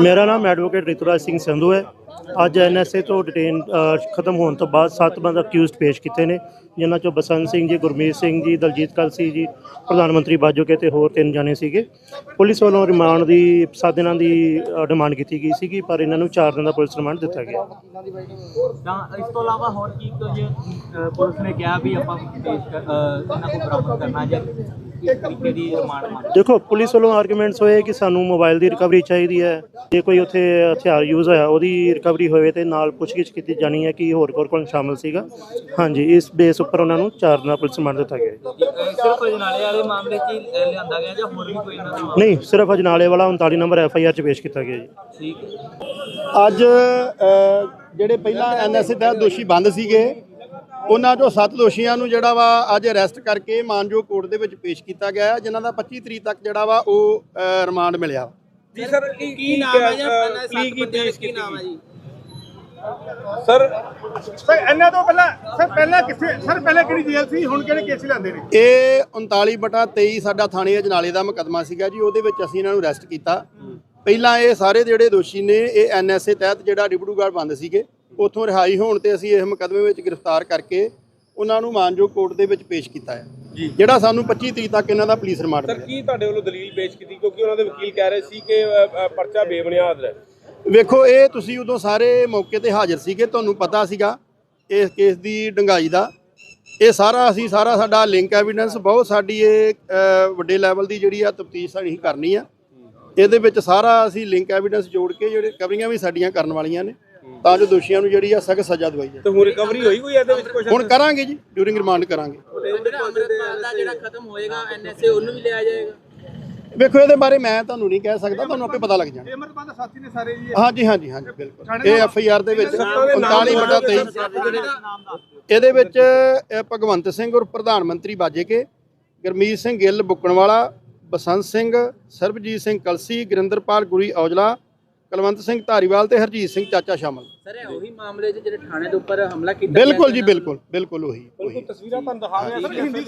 ਮੇਰਾ ਨਾਮ ਐਡਵੋਕੇਟ ਰਿਤੂਰਾਜ ਸਿੰਘ ਸੰਧੂ ਹੈ। ਅੱਜ ਐਨਐਸਏ ਤੋਂ ਡਿਟੇਨ ਖਤਮ ਹੋਣ ਤੋਂ ਬਾਅਦ ਸੱਤ ਬੰਦ ਅਕਿਊਜ਼ਡ ਪੇਸ਼ ਕੀਤੇ ਨੇ, ਜਿਨ੍ਹਾਂ ਚੋਂ ਬਸੰਤ ਸਿੰਘ ਜੀ, ਗੁਰਮੀਤ ਸਿੰਘ ਜੀ, ਦਲਜੀਤ ਕਲਸੀ ਜੀ, ਪ੍ਰਧਾਨ ਮੰਤਰੀ ਬਾਜੋਕੇ ਤੇ ਹੋਰ ਤਿੰਨ ਜਾਣੇ ਸੀਗੇ। ਪੁਲਿਸ ਵੱਲੋਂ ਰਿਮਾਂਡ ਦੀ 7 ਦਿਨਾਂ ਦੀ ਡਿਮਾਂਡ ਕੀਤੀ ਗਈ ਸੀਗੀ, ਪਰ ਇਹਨਾਂ ਨੂੰ 4 ਦਿਨ ਦਾ ਪੁਲਿਸ ਰਿਮਾਂਡ ਦਿੱਤਾ ਗਿਆ। ਤਾਂ ਇਸ ਤੋਂ ਇਲਾਵਾ ਹੋਰ ਕੀ ਕੁਝ ਪੁਲਿਸ ਨੇ ਕਿਹਾ ਵੀ ਆਪਾਂ ਪੇਸ਼ ਇਹਨਾਂ ਨੂੰ ਬਰਾਮਦ ਕਰਨਾ ਜਾਂ? ਦੇਖੋ ਪੁਲਿਸ ਵੱਲੋਂ ਆਰਗੂਮੈਂਟਸ ਹੋਏ ਕਿ ਸਾਨੂੰ ਮੋਬਾਈਲ ਦੀ ਰਿਕਵਰੀ ਚਾਹੀਦੀ ਹੈ ਜੇ ਕੋਈ ਉੱਥੇ ਹਥਿਆਰ ਯੂਜ਼ ਹੋਇਆ ਉਹਦੀ ਰਿਕਵਰੀ ਹੋਵੇ ਤੇ ਨਾਲ ਪੁੱਛਗਿੱਛ ਕੀਤੀ ਜਾਣੀ ਹੈ ਕਿ ਹੋਰ ਕੋਰ ਕੋਲ ਸ਼ਾਮਲ ਸੀਗਾ ਹਾਂਜੀ ਇਸ ਬੇਸ ਉੱਪਰ ਉਹਨਾਂ ਨੂੰ ਚਾਰ ਦਿਨਾਂ ਪੁਲਿਸ ਰਿਮਾਂਡ ਦਿੱਤਾ ਗਿਆ। ਸਿਰਫ ਅਜਨਾਲੇ ਵਾਲੇ ਮਾਮਲੇ 'ਚ ਹੀ ਅ, ਲਿਆਂਦਾ ਗਿਆ ਜਾਂ ਹੋਰ ਵੀ ਕੋਈ ਇਹਨਾਂ ਦਾ ਮਾਮਲਾ? ਨਹੀਂ ਸਿਰਫ ਅਜਨਾਲੇ ਵਾਲਾ 39 ਨੰਬਰ ਐਫ ਆਈ ਆਰ ਚ ਪੇਸ਼ ਕੀਤਾ ਗਿਆ ਜੀ ਠੀਕ ਅੱਜ ਜਿਹੜੇ ਪਹਿਲਾਂ ਐਨਐਸਏ ਤਹਿਤ ਦੋਸ਼ੀ ਬੰਦ ਸੀਗੇ ਉਹਨਾਂ ਚੋਂ ਸੱਤ ਦੋਸ਼ੀਆਂ ਨੂੰ ਜਿਹੜਾ ਵਾ ਅੱਜ ਅਰੈਸਟ ਕਰਕੇ ਮਾਨਜੋਗ ਕੋਰਟ ਦੇ ਵਿੱਚ ਪੇਸ਼ ਕੀਤਾ ਗਿਆ ਹੈ, ਜਿਨ੍ਹਾਂ ਦਾ 25 ਤਰੀਕ ਤੱਕ ਜਿਹੜਾ ਵਾ ਉਹ ਰਿਮਾਂਡ ਮਿਲਿਆ ਜੀ ਸਰ ਕੀ ਨਾਮ ਹੈ ਜਾਂ ਸੱਤ ਕੀ ਪੇਸ਼ ਕੀ ਨਾਮ ਹੈ ਜੀ? ਸਰ ਸਰ ਇਹਨਾਂ ਤੋਂ ਪਹਿਲਾਂ ਸਰ ਪਹਿਲਾਂ ਕਿੱਥੇ ਸਰ ਪਹਿਲਾਂ ਕਿਹੜੀ ਜੇਲ੍ਹ ਸੀ? ਹੁਣ ਕਿਹੜੇ ਕੇਸ ਲੈਂਦੇ ਨੇ? ਇਹ 39 ਬਟਾ 23 ਸਾਡਾ ਥਾਣੇ ਅਜਨਾਲੇ ਦਾ ਮੁਕੱਦਮਾ ਸੀਗਾ ਜੀ ਉਹਦੇ ਵਿੱਚ ਅਸੀਂ ਇਹਨਾਂ ਨੂੰ ਅਰੈਸਟ ਕੀਤਾ। ਪਹਿਲਾਂ ਇਹ ਸਾਰੇ ਜਿਹੜੇ ਦੋਸ਼ੀ ਨੇ ਇਹ ਐਨਐਸਏ ਤਹਿਤ ਜਿਹੜਾ ਡਿਬੜੂਗੜ੍ਹ ਬੰਦ ਸੀਗੇ। ਉੱਥੋਂ ਰਿਹਾਈ ਹੋਣ ਤੇ ਅਸੀਂ ਇਸ ਮੁਕੱਦਮੇ ਵਿੱਚ ਗ੍ਰਿਫਤਾਰ ਕਰਕੇ ਉਹਨਾਂ ਨੂੰ ਮਾਨਜੋਗ ਕੋਰਟ ਦੇ ਵਿੱਚ ਪੇਸ਼ ਕੀਤਾ ਹੈ। ਜਿਹੜਾ ਸਾਨੂੰ 25 ਤਰੀਕ ਤੱਕ ਇਹਨਾਂ ਦਾ ਪੁਲਿਸ ਰਿਮਾਂਡ ਸਰ ਕੀ ਤੁਹਾਡੇ ਵੱਲੋਂ ਦਲੀਲ ਪੇਸ਼ ਕੀਤੀ? ਕਿਉਂਕਿ ਉਹਨਾਂ ਦੇ ਵਕੀਲ ਕਹਿ ਰਹੇ ਸੀ ਕਿ ਪਰਚਾ ਬੇਬੁਨਿਆਦ ਹੈ। ਵੇਖੋ ਇਹ ਤੁਸੀਂ ਉਦੋਂ ਸਾਰੇ ਮੌਕੇ ਤੇ ਹਾਜ਼ਰ ਸੀਗੇ ਤੁਹਾਨੂੰ ਪਤਾ ਸੀਗਾ ਇਸ ਕੇਸ ਦੀ ਡੰਗਾਈ ਦਾ। ਇਹ ਸਾਰਾ ਅਸੀਂ ਸਾਰਾ ਸਾਡਾ ਲਿੰਕ ਐਵੀਡੈਂਸ ਬਹੁਤ ਸਾਡੀ ਇਹ ਵੱਡੇ ਲੈਵਲ ਦੀ ਜਿਹੜੀ ਆ ਤਫਤੀਸ਼ ਸਾਡੀ ਕਰਨੀ ਆ। ਇਹਦੇ ਵਿੱਚ ਸਾਰਾ ਅਸੀਂ ਲਿੰਕ ਐਵੀਡੈਂਸ ਜੋੜ ਕੇ ਜਿਹੜੇ ਕਵਰੀਆਂ ਵੀ ਸਾਡੀਆਂ ਕਰਨ ਵਾਲੀਆਂ ਨੇ। ਤਾਂ ਜੋ ਦੋਸ਼ੀਆਂ ਨੂੰ ਜਿਹੜੀ ਆ ਸਖਤ ਸਜ਼ਾ ਦਵਾਈ ਜਾਵੇ ਤੇ ਹੁਣ ਰਿਕਵਰੀ ਹੋਈ ਕੋਈ ਇਹਦੇ ਵਿੱਚ ਕੁਝ ਹੁਣ ਕਰਾਂਗੇ ਜੀ ਡਿਊਰਿੰਗ ਰਿਮਾਂਡ ਕਰਾਂਗੇ। ਜਿਹੜਾ ਅੰਮ੍ਰਿਤਪਾਲ ਦਾ ਜਿਹੜਾ ਖਤਮ ਹੋਏਗਾ ਐਨਐਸਏ ਉਹਨੂੰ ਵੀ ਲਿਆ ਜਾਏਗਾ ਵੇਖੋ ਇਹਦੇ ਬਾਰੇ ਮੈਂ ਤੁਹਾਨੂੰ ਨਹੀਂ ਕਹਿ ਸਕਦਾ ਤੁਹਾਨੂੰ ਆਪੇ ਪਤਾ ਲੱਗ ਜਾਣਾ। ਅਮਰਪਾਲ ਦਾ ਸਾਥੀ ਨੇ ਸਾਰੇ ਜੀ। ਹਾਂਜੀ ਹਾਂਜੀ ਹਾਂਜੀ ਬਿਲਕੁਲ। ਇਹ ਐਫ ਆਈ ਆਰ ਦੇ ਵਿੱਚ 39 ਬਟਾ 23 ਇਹਦੇ ਵਿੱਚ ਭਗਵੰਤ ਸਿੰਘ ਔਰ ਪ੍ਰਧਾਨ ਮੰਤਰੀ ਬਾਜੇਕੇ ਗੁਰਮੀਤ ਸਿੰਘ ਗਿੱਲ ਬੁੱਕਣਵਾਲਾ ਬਸੰਤ ਸਿੰਘ ਸਰਬਜੀਤ ਸਿੰਘ ਕਲਸੀ ਗੁਰਿੰਦਰਪਾਲ ਗੁਰੀ ਔਜਲਾ ਕੁਲਵੰਤ ਸਿੰਘ ਧਾਰੀਵਾਲ ਤੇ ਹਰਜੀਤ ਸਿੰਘ ਚਾਚਾ ਸ਼ਾਮਲ। ਸਰ ਇਹ ਉਹੀ ਮਾਮਲੇ 'ਚ ਜਿਹੜੇ ਥਾਣੇ ਦੇ ਉੱਪਰ ਹਮਲਾ ਕੀਤਾ ਬਿਲਕੁਲ ਜੀ? ਬਿਲਕੁਲ ਬਿਲਕੁਲ ਉਹੀ ਉਹੀ। ਤਸਵੀਰਾਂ ਤੁਹਾਨੂੰ ਦਿਖਾ ਰਿਹਾ ਸਰ ਹਿੰਦੀ